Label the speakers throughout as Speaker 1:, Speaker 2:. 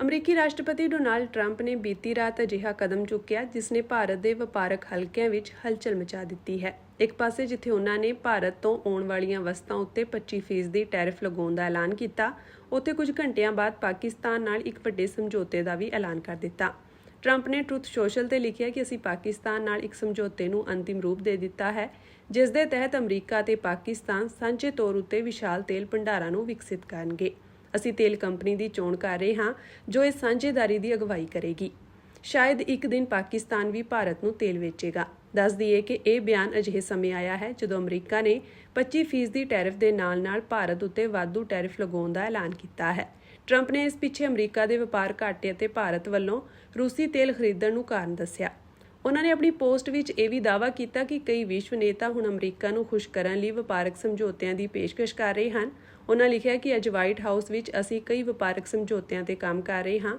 Speaker 1: ਅਮਰੀਕੀ ਰਾਸ਼ਟਰਪਤੀ Donald Trump ਨੇ ਬੀਤੀ ਰਾਤ ਅਜਿਹਾ ਕਦਮ ਚੁੱਕਿਆ, ਜਿਸ ਨੇ ਭਾਰਤ ਦੇ ਵਪਾਰਕ ਹਲਕਿਆਂ ਵਿੱਚ ਹਲਚਲ ਮਚਾ ਦਿੱਤੀ ਹੈ। ਇੱਕ ਪਾਸੇ ਜਿੱਥੇ ਉਹਨਾਂ ਨੇ ਭਾਰਤ ਤੋਂ ਆਉਣ ਵਾਲੀਆਂ ਵਸਤਾਂ ਉੱਤੇ 25% ਦੀ ਟੈਰਿਫ ਲਗਾਉਣ ਦਾ ਐਲਾਨ ਕੀਤਾ, ਉੱਥੇ ਕੁਝ ਘੰਟਿਆਂ ਬਾਅਦ ਪਾਕਿਸਤਾਨ ਨਾਲ ਇੱਕ ਵੱਡੇ ਸਮਝੌਤੇ ਦਾ ਵੀ ਐਲਾਨ ਕਰ ਦਿੱਤਾ। ਟਰੰਪ ਨੇ ਟਰੁੱਥ ਸੋਸ਼ਲ ਤੇ ਲਿਖਿਆ ਕਿ ਅਸੀਂ ਪਾਕਿਸਤਾਨ ਨਾਲ ਇੱਕ ਸਮਝੌਤੇ ਨੂੰ ਅੰਤਿਮ ਰੂਪ ਦੇ ਦਿੱਤਾ ਹੈ, ਜਿਸ ਦੇ ਤਹਿਤ ਅਮਰੀਕਾ ਤੇ ਪਾਕਿਸਤਾਨ ਸਾਂਝੇ ਤੌਰ ਉੱਤੇ ਵਿਸ਼ਾਲ ਤੇਲ ਭੰਡਾਰਾਂ ਨੂੰ ਵਿਕਸਿਤ ਕਰਨਗੇ। ਅਸੀਂ ਤੇਲ ਕੰਪਨੀ ਦੀ ਚੋਣ ਕਰ ਰਹੇ ਹਾਂ, ਜੋ ਇਸ ਸਾਂਝੇਦਾਰੀ ਦੀ ਅਗਵਾਈ ਕਰੇਗੀ। ਸ਼ਾਇਦ ਇੱਕ ਦਿਨ ਪਾਕਿਸਤਾਨ ਵੀ ਭਾਰਤ ਨੂੰ ਤੇਲ ਵੇਚੇਗਾ। ਦੱਸ ਦਈਏ ਕਿ ਇਹ ਬਿਆਨ ਅਜਿਹੇ ਸਮੇਂ ਆਇਆ ਹੈ, ਜਦੋਂ ਅਮਰੀਕਾ ਨੇ 25% ਦੀ ਟੈਰਿਫ ਦੇ ਨਾਲ-ਨਾਲ ਭਾਰਤ ਉੱਤੇ ਵਾਧੂ ਟੈਰਿਫ ਲਗਾਉਣ ਦਾ ਐਲਾਨ ਕੀਤਾ ਹੈ। ਟਰੰਪ ਨੇ ਇਸ ਪਿੱਛੇ ਅਮਰੀਕਾ ਦੇ ਵਪਾਰ ਘਾਟੇ ਅਤੇ ਭਾਰਤ ਵੱਲੋਂ ਰੂਸੀ ਤੇਲ ਖਰੀਦਣ ਨੂੰ ਕਾਰਨ ਦੱਸਿਆ। ਉਹਨਾਂ ਨੇ ਆਪਣੀ ਪੋਸਟ ਵਿੱਚ ਇਹ ਵੀ ਦਾਅਵਾ ਕੀਤਾ ਕਿ ਕਈ ਵਿਸ਼ਵ ਨੇਤਾ ਹੁਣ ਅਮਰੀਕਾ ਨੂੰ ਖੁਸ਼ ਕਰਨ ਲਈ ਵਪਾਰਕ ਸਮਝੌਤਿਆਂ ਦੀ ਪੇਸ਼ਕਸ਼ ਕਰ ਰਹੇ ਹਨ। ਉਹਨਾਂ ਲਿਖਿਆ ਕਿ ਅੱਜ ਵਾਈਟ ਹਾਊਸ ਵਿੱਚ ਅਸੀਂ ਕਈ ਵਪਾਰਕ ਸਮਝੌਤਿਆਂ ਤੇ ਕੰਮ ਕਰ ਰਹੇ ਹਾਂ।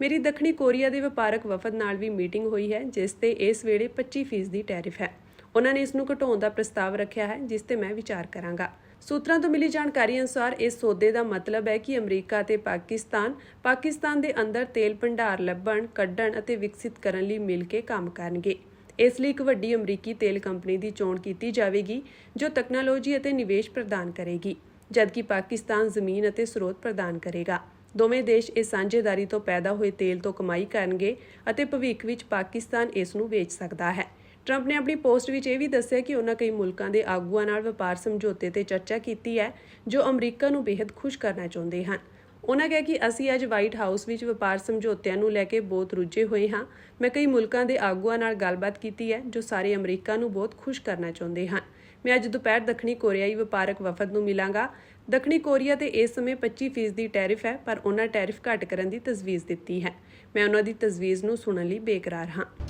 Speaker 1: ਮੇਰੀ ਦੱਖਣੀ ਕੋਰੀਆ ਦੇ ਵਪਾਰਕ ਵਫਦ ਨਾਲ ਵੀ ਮੀਟਿੰਗ ਹੋਈ ਹੈ, ਜਿਸ ਤੇ ਇਸ ਵੇਲੇ 25% ਦੀ ਟੈਰਿਫ ਹੈ। ਉਹਨਾਂ ਨੇ ਇਸ ਨੂੰ ਘਟਾਉਣ ਦਾ ਪ੍ਰਸਤਾਵ ਰੱਖਿਆ ਹੈ, ਜਿਸ ਤੇ ਮੈਂ ਵਿਚਾਰ ਕਰਾਂਗਾ। ਸੂਤਰਾਂ ਤੋਂ ਮਿਲੀ ਜਾਣਕਾਰੀ ਅਨੁਸਾਰ ਇਸ ਸੌਦੇ ਦਾ ਮਤਲਬ ਹੈ ਕਿ ਅਮਰੀਕਾ ਤੇ ਪਾਕਿਸਤਾਨ ਪਾਕਿਸਤਾਨ ਦੇ ਅੰਦਰ ਤੇਲ ਭੰਡਾਰ ਲੱਭਣ, ਕੱਢਣ ਅਤੇ ਵਿਕਸਿਤ ਕਰਨ ਲਈ ਮਿਲ ਕੇ ਕੰਮ ਕਰਨਗੇ। ਇਸ ਲਈ ਇੱਕ ਵੱਡੀ ਅਮਰੀਕੀ ਤੇਲ ਕੰਪਨੀ ਦੀ ਚੋਣ ਕੀਤੀ ਜਾਵੇਗੀ, ਜੋ ਤਕਨਾਲੋਜੀ ਅਤੇ ਨਿਵੇਸ਼ ਪ੍ਰਦਾਨ ਕਰੇਗੀ। ਜਦਕਿ ਪਾਕਿਸਤਾਨ ਜ਼ਮੀਨ ਅਤੇ ਸਰੋਤ ਪ੍ਰਦਾਨ ਕਰੇਗਾ। ਦੋਵੇਂ ਦੇਸ਼ ਇਸ ਸਾਂਝੇਦਾਰੀ ਤੋਂ ਪੈਦਾ ਹੋਏ ਤੇਲ ਤੋਂ ਕਮਾਈ ਕਰਨਗੇ ਅਤੇ ਭਵਿੱਖ ਵਿੱਚ ਪਾਕਿਸਤਾਨ ਇਸ ਨੂੰ ਵੇਚ ਸਕਦਾ ਹੈ। ਟਰੰਪ ਨੇ ਆਪਣੀ ਪੋਸਟ ਵਿੱਚ ਇਹ ਵੀ ਦੱਸਿਆ ਕਿ ਉਹਨਾਂ ਕਈ ਮੁਲਕਾਂ ਦੇ ਆਗੂਆਂ ਨਾਲ ਵਪਾਰ ਸਮਝੌਤੇ ਤੇ ਚਰਚਾ ਕੀਤੀ ਹੈ, ਜੋ ਅਮਰੀਕਾ ਨੂੰ ਬੇहद ਖੁਸ਼ ਕਰਨਾ ਚਾਹੁੰਦੇ ਹਨ। ਉਹਨਾਂ ਕਿਹਾ ਕਿ ਅਸੀਂ ਅੱਜ ਵਾਈਟ ਹਾਊਸ ਵਿੱਚ ਵਪਾਰ ਸਮਝੌਤਿਆਂ ਨੂੰ ਲੈ ਕੇ ਬਹੁਤ ਰੁੱਝੇ ਹੋਏ ਹਾਂ। ਮੈਂ ਕਈ ਮੁਲਕਾਂ ਦੇ ਆਗੂਆਂ ਨਾਲ ਗੱਲਬਾਤ ਕੀਤੀ ਹੈ, ਜੋ ਸਾਰੇ ਅਮਰੀਕਾ ਨੂੰ ਬਹੁਤ ਖੁਸ਼ ਕਰਨਾ ਚਾਹੁੰਦੇ ਹਨ। ਮੈਂ ਅੱਜ ਦੁਪਹਿਰ ਦੱਖਣੀ ਕੋਰੀਆਈ ਵਪਾਰਕ ਵਫਦ ਨੂੰ ਮਿਲਾਂਗਾ। ਦੱਖਣੀ ਕੋਰੀਆ ਤੇ ਇਸ ਸਮੇਂ 25% ਦੀ ਟੈਰਿਫ ਹੈ, ਪਰ ਉਹਨਾਂ ਟੈਰਿਫ ਘੱਟ ਕਰਨ ਦੀ ਤਜਵੀਜ਼ ਦਿੱਤੀ ਹੈ। ਮੈਂ ਉਹਨਾਂ ਦੀ ਤਜਵੀਜ਼ ਨੂੰ ਸੁਣਨ ਲਈ ਬੇਕਰਾਰ ਹਾਂ।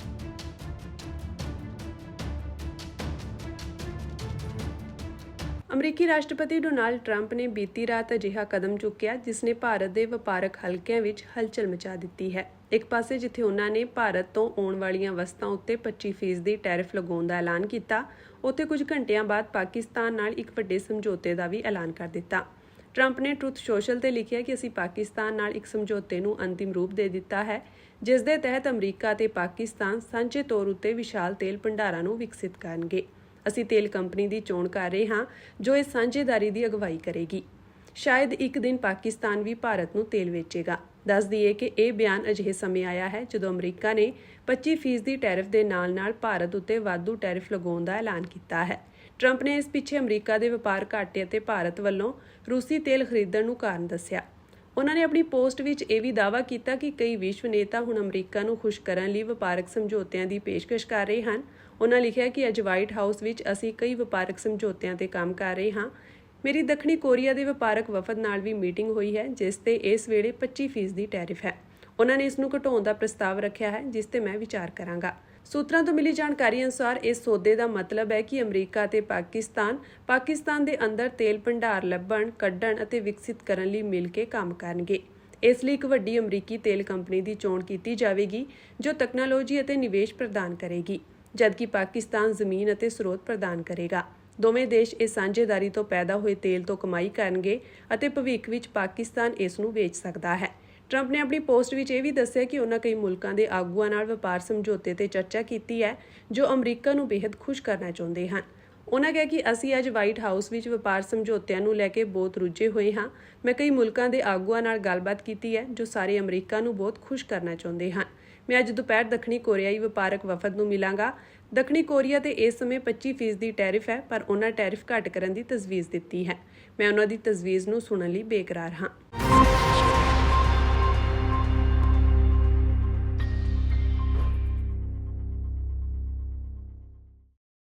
Speaker 1: ਅਮਰੀਕੀ ਰਾਸ਼ਟਰਪਤੀ ਡੋਨਾਲਡ ਟਰੰਪ ਨੇ ਬੀਤੀ ਰਾਤ ਅਜਿਹਾ ਕਦਮ ਚੁੱਕਿਆ, ਜਿਸ ਨੇ ਭਾਰਤ ਦੇ ਵਪਾਰਕ ਹਲਕਿਆਂ ਵਿੱਚ ਹਲਚਲ ਮਚਾ ਦਿੱਤੀ ਹੈ। ਇੱਕ ਪਾਸੇ ਜਿੱਥੇ ਉਹਨਾਂ ਨੇ ਭਾਰਤ ਤੋਂ ਆਉਣ ਵਾਲੀਆਂ ਵਸਤਾਂ ਉੱਤੇ 25% ਦੀ ਟੈਰਿਫ ਲਗਾਉਣ ਦਾ ਐਲਾਨ ਕੀਤਾ, ਉੱਥੇ ਕੁਝ ਘੰਟਿਆਂ ਬਾਅਦ ਪਾਕਿਸਤਾਨ ਨਾਲ ਇੱਕ ਵੱਡੇ ਸਮਝੌਤੇ ਦਾ ਵੀ ਐਲਾਨ ਕਰ ਦਿੱਤਾ। ਟਰੰਪ ਨੇ ਟਰੁੱਥ ਸੋਸ਼ਲ ਤੇ ਲਿਖਿਆ ਕਿ ਅਸੀਂ ਪਾਕਿਸਤਾਨ ਨਾਲ ਇੱਕ ਸਮਝੌਤੇ ਨੂੰ ਅੰਤਿਮ ਰੂਪ ਦੇ ਦਿੱਤਾ ਹੈ, ਜਿਸ ਦੇ ਤਹਿਤ ਅਮਰੀਕਾ ਤੇ ਪਾਕਿਸਤਾਨ ਸਾਂਝੇ ਤੌਰ ਉੱਤੇ ਵਿਸ਼ਾਲ ਤੇਲ ਭੰਡਾਰਾਂ ਨੂੰ ਵਿਕਸਿਤ ਕਰਨਗੇ। ਅਸੀਂ ਤੇਲ ਕੰਪਨੀ ਦੀ ਚੋਣ ਕਰ ਰਹੇ ਹਾਂ, ਜੋ ਇਸ ਸਾਂਝੇਦਾਰੀ ਦੀ ਅਗਵਾਈ ਕਰੇਗੀ। ਸ਼ਾਇਦ ਇੱਕ ਦਿਨ ਪਾਕਿਸਤਾਨ ਵੀ ਭਾਰਤ ਨੂੰ ਤੇਲ ਵੇਚੇਗਾ। ਦੱਸ ਦਈਏ ਕਿ ਇਹ ਬਿਆਨ ਅਜਿਹੇ ਸਮੇਂ ਆਇਆ ਹੈ, ਜਦੋਂ ਅਮਰੀਕਾ ਨੇ 25% ਦੀ ਟੈਰਿਫ ਦੇ ਨਾਲ-ਨਾਲ ਭਾਰਤ ਉੱਤੇ ਵਾਧੂ ਟੈਰਿਫ ਲਗਾਉਣ ਦਾ ਐਲਾਨ ਕੀਤਾ ਹੈ। ਟਰੰਪ ਨੇ ਇਸ ਪਿੱਛੇ ਅਮਰੀਕਾ ਦੇ ਵਪਾਰ ਘਾਟੇ ਅਤੇ ਭਾਰਤ ਵੱਲੋਂ ਰੂਸੀ ਤੇਲ ਖਰੀਦਣ ਨੂੰ ਕਾਰਨ ਦੱਸਿਆ। ਉਹਨਾਂ ਨੇ ਆਪਣੀ ਪੋਸਟ ਵਿੱਚ ਇਹ ਵੀ ਦਾਅਵਾ ਕੀਤਾ ਕਿ ਕਈ ਵਿਸ਼ਵ ਨੇਤਾ ਹੁਣ ਅਮਰੀਕਾ ਨੂੰ ਖੁਸ਼ ਕਰਨ ਲਈ ਵਪਾਰਕ ਸਮਝੌਤਿਆਂ ਦੀ ਪੇਸ਼ਕਸ਼ ਕਰ ਰਹੇ ਹਨ। ਉਹਨਾਂ ਲਿਖਿਆ ਕਿ ਅੱਜ ਵਾਈਟ ਹਾਊਸ ਵਿੱਚ ਅਸੀਂ ਕਈ ਵਪਾਰਕ ਸਮਝੌਤਿਆਂ ਤੇ ਕੰਮ ਕਰ ਰਹੇ ਹਾਂ। ਮੇਰੀ ਦੱਖਣੀ ਕੋਰੀਆ ਦੇ ਵਪਾਰਕ ਵਫਦ ਨਾਲ ਵੀ ਮੀਟਿੰਗ ਹੋਈ ਹੈ, ਜਿਸ ਤੇ ਇਸ ਵੇਲੇ 25% ਦੀ ਟੈਰਿਫ ਹੈ। ਉਹਨਾਂ ਨੇ ਇਸ ਨੂੰ ਘਟਾਉਣ ਦਾ ਪ੍ਰਸਤਾਵ ਰੱਖਿਆ ਹੈ, ਜਿਸ ਤੇ ਮੈਂ ਵਿਚਾਰ ਕਰਾਂਗਾ। ਸੂਤਰਾਂ ਤੋਂ ਮਿਲੀ ਜਾਣਕਾਰੀ ਅਨੁਸਾਰ ਇਸ ਸੌਦੇ ਦਾ ਮਤਲਬ ਹੈ ਕਿ ਅਮਰੀਕਾ ਤੇ ਪਾਕਿਸਤਾਨ ਪਾਕਿਸਤਾਨ ਦੇ ਅੰਦਰ ਤੇਲ ਭੰਡਾਰ ਲੱਭਣ, ਕੱਢਣ ਅਤੇ ਵਿਕਸਿਤ ਕਰਨ ਲਈ ਮਿਲ ਕੇ ਕੰਮ ਕਰਨਗੇ। ਇਸ ਲਈ ਇੱਕ ਵੱਡੀ ਅਮਰੀਕੀ ਤੇਲ ਕੰਪਨੀ ਦੀ ਚੋਣ ਕੀਤੀ ਜਾਵੇਗੀ, ਜੋ ਤਕਨਾਲੋਜੀ ਅਤੇ ਨਿਵੇਸ਼ ਪ੍ਰਦਾਨ ਕਰੇਗੀ, ਜਦਕਿ ਪਾਕਿਸਤਾਨ ਜ਼ਮੀਨ ਅਤੇ ਸਰੋਤ ਪ੍ਰਦਾਨ ਕਰੇਗਾ। ਦੋਵੇਂ ਦੇਸ਼ ਇਸ ਸਾਂਝੇਦਾਰੀ ਤੋਂ ਪੈਦਾ ਹੋਏ ਤੇਲ ਤੋਂ ਕਮਾਈ ਕਰਨਗੇ ਅਤੇ ਭਵਿੱਖ ਵਿੱਚ ਪਾਕਿਸਤਾਨ ਇਸ ਨੂੰ ਵੇਚ ਸਕਦਾ ਹੈ। ਟਰੰਪ ਨੇ ਆਪਣੀ ਪੋਸਟ ਵਿੱਚ ਇਹ ਵੀ ਦੱਸਿਆ ਕਿ ਉਹਨਾਂ ਕਈ ਮੁਲਕਾਂ ਦੇ ਆਗੂਆਂ ਨਾਲ ਵਪਾਰ ਸਮਝੌਤੇ ਤੇ ਚਰਚਾ ਕੀਤੀ ਹੈ, ਜੋ ਅਮਰੀਕਾ ਨੂੰ ਬੇहद ਖੁਸ਼ ਕਰਨਾ ਚਾਹੁੰਦੇ ਹਨ। ਉਹਨਾਂ ਕਿਹਾ ਕਿ ਅਸੀਂ ਅੱਜ ਵਾਈਟ ਹਾਊਸ ਵਿੱਚ ਵਪਾਰ ਸਮਝੌਤਿਆਂ ਨੂੰ ਲੈ ਕੇ ਬਹੁਤ ਰੁੱਝੇ ਹੋਏ ਹਾਂ। ਮੈਂ ਕਈ ਮੁਲਕਾਂ ਦੇ ਆਗੂਆਂ ਨਾਲ ਗੱਲਬਾਤ ਕੀਤੀ ਹੈ, ਜੋ ਸਾਰੇ ਅਮਰੀਕਾ ਨੂੰ ਬਹੁਤ ਖੁਸ਼ ਕਰਨਾ ਚਾਹੁੰਦੇ ਹਨ। ਮੈਂ ਅੱਜ ਦੁਪਹਿਰ ਦੱਖਣੀ ਕੋਰੀਆਈ ਵਪਾਰਕ ਵਫਦ ਨੂੰ ਮਿਲਾਂਗਾ। ਦੱਖਣੀ ਕੋਰੀਆ ਤੇ ਇਸ ਸਮੇਂ 25% ਦੀ ਟੈਰਿਫ ਹੈ, ਪਰ ਉਹਨਾਂ ਟੈਰਿਫ ਘੱਟ ਕਰਨ ਦੀ ਤਜਵੀਜ਼ ਦਿੱਤੀ ਹੈ। ਮੈਂ ਉਹਨਾਂ ਦੀ ਤਜਵੀਜ਼ ਨੂੰ ਸੁਣਨ ਲਈ ਬੇਕਰਾਰ ਹਾਂ।